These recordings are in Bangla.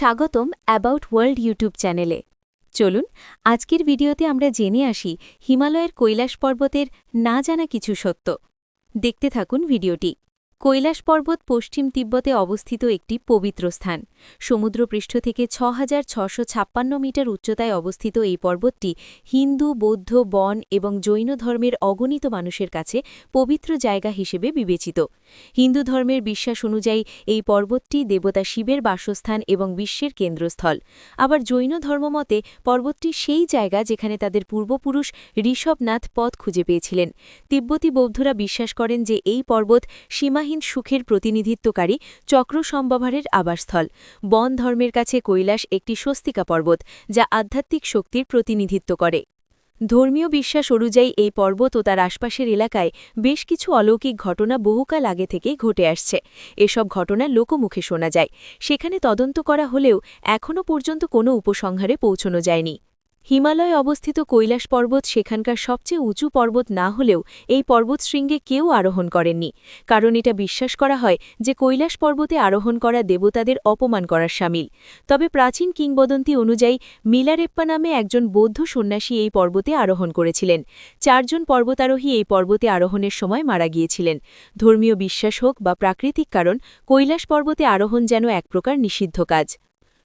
স্বাগতম অ্যাবাউট ওয়ার্ল্ড ইউটিউব চ্যানেলে চলুন, আজকের ভিডিওতে আমরা জেনে আসি হিমালয়ের কৈলাস পর্বতের না জানা কিছু সত্য। দেখতে থাকুন ভিডিওটি। কৈলাস পর্বত পশ্চিম তিব্বতে অবস্থিত একটি পবিত্র স্থান। সমুদ্রপৃষ্ঠ থেকে ছ মিটার উচ্চতায় অবস্থিত এই পর্বতটি হিন্দু, বৌদ্ধ, বন এবং জৈন ধর্মের অগণিত মানুষের কাছে পবিত্র জায়গা হিসেবে বিবেচিত। হিন্দু ধর্মের বিশ্বাস অনুযায়ী এই পর্বতটি দেবতা শিবের বাসস্থান এবং বিশ্বের কেন্দ্রস্থল। আবার জৈন ধর্মমতে পর্বতটি সেই জায়গা যেখানে তাদের পূর্বপুরুষ ঋষভনাথ পথ খুঁজে পেয়েছিলেন। তিব্বতী বৌদ্ধরা বিশ্বাস করেন যে এই পর্বত সীমাহীন সুখের প্রতিনিধিত্বকারী চক্র সম্ভবারের আবাসস্থল। বন ধর্মের কাছে কৈলাস একটি স্বস্তিকা পর্বত, যা আধ্যাত্মিক শক্তির প্রতিনিধিত্ব করে। ধর্মীয় বিশ্বাস অনুযায়ী এই পর্বত ও তার আশপাশের এলাকায় বেশ কিছু অলৌকিক ঘটনা বহুকাল আগে থেকেই ঘটে আসছে। এসব ঘটনা লোকমুখে শোনা যায়। সেখানে তদন্ত করা হলেও এখনও পর্যন্ত কোনো উপসংহারে পৌঁছনো যায়নি। হিমালয়ে অবস্থিত কৈলাস পর্বত সেখানকার সবচেয়ে উঁচু পর্বত না হলেও এই পর্বতশৃঙ্গে কেউ আরোহণ করেননি, কারণ এটা বিশ্বাস করা হয় যে কৈলাস পর্বতে আরোহণ করা দেবতাদের অপমান করার সামিল। তবে প্রাচীন কিংবদন্তি অনুযায়ী মিলারেপ্পা নামে একজন বৌদ্ধ সন্ন্যাসী এই পর্বতে আরোহণ করেছিলেন। চারজন পর্বতারোহী এই পর্বতে আরোহণের সময় মারা গিয়েছিলেন। ধর্মীয় বিশ্বাস হোক বা প্রাকৃতিক কারণ, কৈলাস পর্বতে আরোহণ যেন এক প্রকার নিষিদ্ধ কাজ।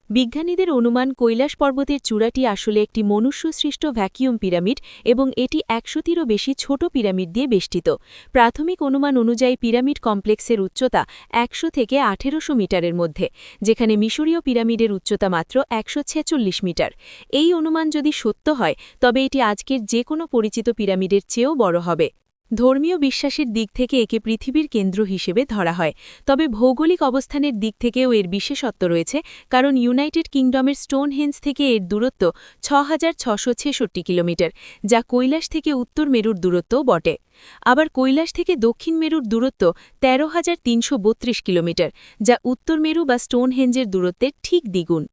বিজ্ঞানীদের অনুমান কৈলাস পর্বতের চূড়াটি আসলে একটি মনুষ্যসৃষ্ট ভ্যাকিউম পিরামিড এবং এটি একশোটিরও বেশি ছোট পিরামিড দিয়ে বেষ্টিত। প্রাথমিক অনুমান অনুযায়ী পিরামিড কমপ্লেক্সের উচ্চতা একশো থেকে আঠেরোশো মিটারের মধ্যে, যেখানে মিশরীয় পিরামিডের উচ্চতা মাত্র একশো ছেচল্লিশ মিটার। এই অনুমান যদি সত্য হয়, তবে এটি আজকের যে কোনো পরিচিত পিরামিডের চেয়েও বড় হবে। ধর্মীয় বিশ্বাসের দিক থেকে একে পৃথিবীর কেন্দ্র হিসেবে ধরা হয়। তবে ভৌগোলিক অবস্থানের দিক থেকেও এর বিশেষত্ব রয়েছে, কারণ ইউনাইটেড কিংডমের স্টোনহেন্স থেকে এর দূরত্ব ছ কিলোমিটার, যা কৈলাস থেকে উত্তর মেরুর দূরত্বও বটে। আবার কৈলাস থেকে দক্ষিণ মেরুর দূরত্ব তেরো কিলোমিটার, যা উত্তর মেরু বা স্টোনহেঞ্জের দূরত্বের ঠিক দ্বিগুণ।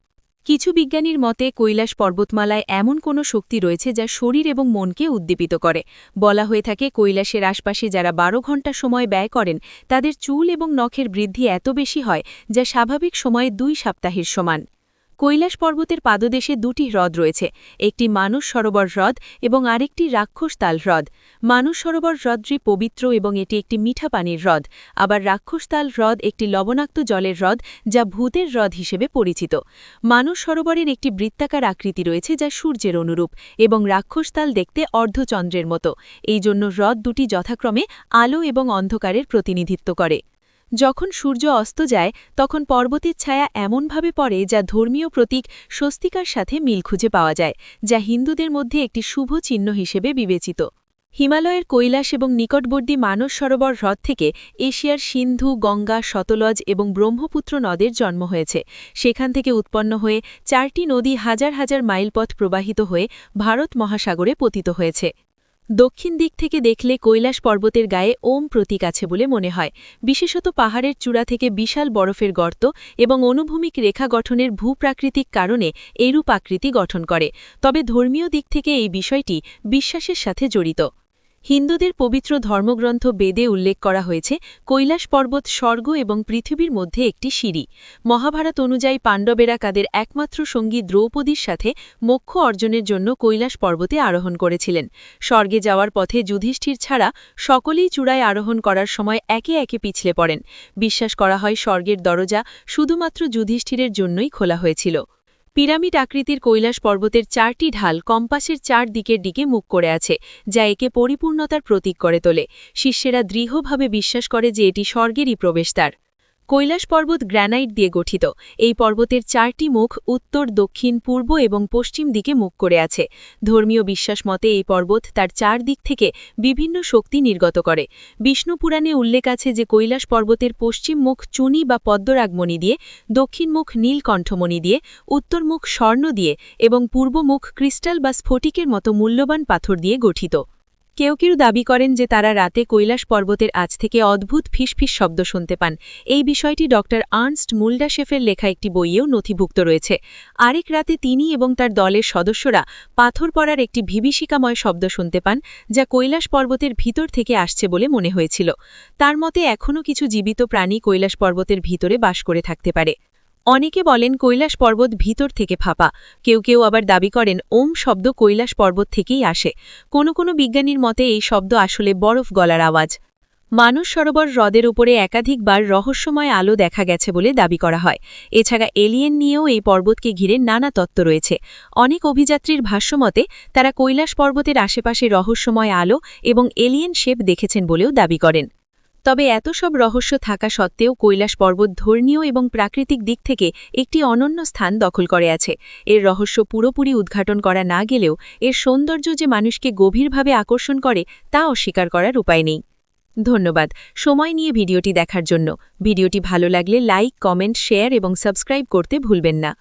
কিছু বিজ্ঞানীর মতে, কৈলাস পর্বতমালায় এমন কোনো শক্তি রয়েছে যা শরীর এবং মনকে উদ্দীপিত করে। বলা হয়ে থাকে, কৈলাসের আশপাশে যারা বারো ঘণ্টা সময় ব্যয় করেন, তাদের চুল এবং নখের বৃদ্ধি এত বেশি হয় যা স্বাভাবিক সময়ে দুই সপ্তাহের সমান। কৈলাস পর্বতের পাদদেশে দুটি হ্রদ রয়েছে, একটি মানুষ সরোবর হ্রদ এবং আরেকটি রাক্ষস তাল হ্রদ। মানুষ সরোবর হ্রদটি পবিত্র এবং এটি একটি মিঠা পানির হ্রদ। আবার রাক্ষস তাল হ্রদ একটি লবণাক্ত জলের হ্রদ যা ভূতের হ্রদ হিসেবে পরিচিত। মানুষ সরোবরের একটি বৃত্তাকার আকৃতি রয়েছে যা সূর্যের অনুরূপ এবং রাক্ষসতাল দেখতে অর্ধচন্দ্রের মতো। এই জন্য হ্রদ দুটি যথাক্রমে আলো এবং অন্ধকারের প্রতিনিধিত্ব করে। যখন সূর্য অস্ত যায়, তখন পর্বতের ছায়া এমনভাবে পড়ে যা ধর্মীয় প্রতীক স্বস্তিকার সাথে মিল খুঁজে পাওয়া যায়, যা হিন্দুদের মধ্যে একটি শুভ চিহ্ন হিসেবে বিবেচিত। হিমালয়ের কৈলাস এবং নিকটবর্তী মানস সরোবর হ্রদ থেকে এশিয়ার সিন্ধু, গঙ্গা, শতলজ এবং ব্রহ্মপুত্র নদের জন্ম হয়েছে। সেখান থেকে উৎপন্ন হয়ে চারটি নদী হাজার হাজার মাইল পথ প্রবাহিত হয়ে ভারত মহাসাগরে পতিত হয়েছে। দক্ষিণ দিক থেকে দেখলে কৈলাস পর্বতের গায়ে ওম প্রতীক আছে বলে মনে হয়। বিশেষত পাহাড়ের চূড়া থেকে বিশাল বরফের গর্ত এবং অনুভূমিক রেখা গঠনের ভূপ্রাকৃতিক কারণে এরূপ আকৃতি গঠন করে। তবে ধর্মীয় দিক থেকে এই বিষয়টি বিশ্বাসের সাথে জড়িত। হিন্দুদের পবিত্র ধর্মগ্রন্থ বেদে উল্লেখ করা হয়েছে, কৈলাস পর্বত, স্বর্গ এবং পৃথিবীর মধ্যে একটি সিঁড়ি। মহাভারত অনুযায়ী পাণ্ডবেরা কাদের একমাত্র সঙ্গী দ্রৌপদীর সাথে মোক্ষ অর্জনের জন্য কৈলাস পর্বতে আরোহণ করেছিলেন। স্বর্গে যাওয়ার পথে যুধিষ্ঠির ছাড়া সকলেই চূড়ায় আরোহণ করার সময় একে একে পিছলে পড়েন। বিশ্বাস করা হয় স্বর্গের দরজা শুধুমাত্র যুধিষ্ঠিরের জন্যই খোলা হয়েছিল। পিরামিড আকৃতির কৈলাস পর্বতের চারটি ঢাল কম্পাসের চার দিকের দিকে মুখ করে আছে, যা একে পরিপূর্ণতার প্রতীক করে তোলে। শিষ্যেরা দৃঢ়ভাবে বিশ্বাস করে যে এটি স্বর্গেরই প্রবেশদ্বার। কৈলাস পর্বত গ্র্যানাইট দিয়ে গঠিত। এই পর্বতের চারটি মুখ উত্তর, দক্ষিণ, পূর্ব এবং পশ্চিম দিকে মুখ করে আছে। ধর্মীয় বিশ্বাস মতে এই পর্বত তার চার দিক থেকে বিভিন্ন শক্তি নির্গত করে। বিষ্ণু পুরাণে উল্লেখ আছে যে কৈলাস পর্বতের পশ্চিম মুখ চুনি বা পদ্মরাগমণি দিয়ে, দক্ষিণ মুখ নীলকণ্ঠমণি দিয়ে, উত্তর মুখ স্বর্ণ দিয়ে এবং পূর্ব মুখ ক্রিস্টাল বা স্ফটিকের মতো মূল্যবান পাথর দিয়ে গঠিত। কেউ কেউ দাবি করেন যে তারা রাতে কৈলাস পর্বতের আজ থেকে অদ্ভুত ফিসফিস শব্দ শুনতে পান। এই বিষয়টি ড আর্নস্ট মুল্ডাশেফের লেখা একটি বইয়েও নথিভুক্ত রয়েছে। আরেক রাতে তিনি এবং তার দলের সদস্যরা পাথর পড়ার একটি বিভীষিকাময় শব্দ শুনতে পান, যা কৈলাস পর্বতের ভিতর থেকে আসছে বলে মনে হয়েছিল। তার মতে, এখনও কিছু জীবিত প্রাণী কৈলাস পর্বতের ভিতরে বাস করে থাকতে পারে। অনেকে বলেন কৈলাস পর্বত ভিতর থেকে ফাঁপা। কেউ কেউ আবার দাবি করেন ওম শব্দ কৈলাস পর্বত থেকেই আসে। কোনো কোনো বিজ্ঞানীর মতে এই শব্দ আসলে বরফ গলার আওয়াজ। মানস সরোবর হ্রদের উপরে একাধিকবার রহস্যময় আলো দেখা গেছে বলে দাবি করা হয়। এছাড়া এলিয়েন নিয়েও এই পর্বতকে ঘিরে নানা তত্ত্ব রয়েছে। অনেক অভিযাত্রীর ভাষ্যমতে তারা কৈলাস পর্বতের আশেপাশে রহস্যময় আলো এবং এলিয়েন শেপ দেখেছেন বলেও দাবি করেন। তবে এত সব রহস্য থাকা সত্ত্বেও কৈলাস পর্বত ধর্মীয় এবং প্রাকৃতিক দিক থেকে একটি অনন্য স্থান দখল করে আছে। এর রহস্য পুরোপুরি উদ্ঘাটন করা না গেলেও এর সৌন্দর্য যে মানুষকে গভীরভাবে আকর্ষণ করে, তা অস্বীকার করার উপায় নেই। ধন্যবাদ সময় নিয়ে ভিডিওটি দেখার জন্য। ভিডিওটি ভালো লাগলে লাইক, কমেন্ট, শেয়ার এবং সাবস্ক্রাইব করতে ভুলবেন না।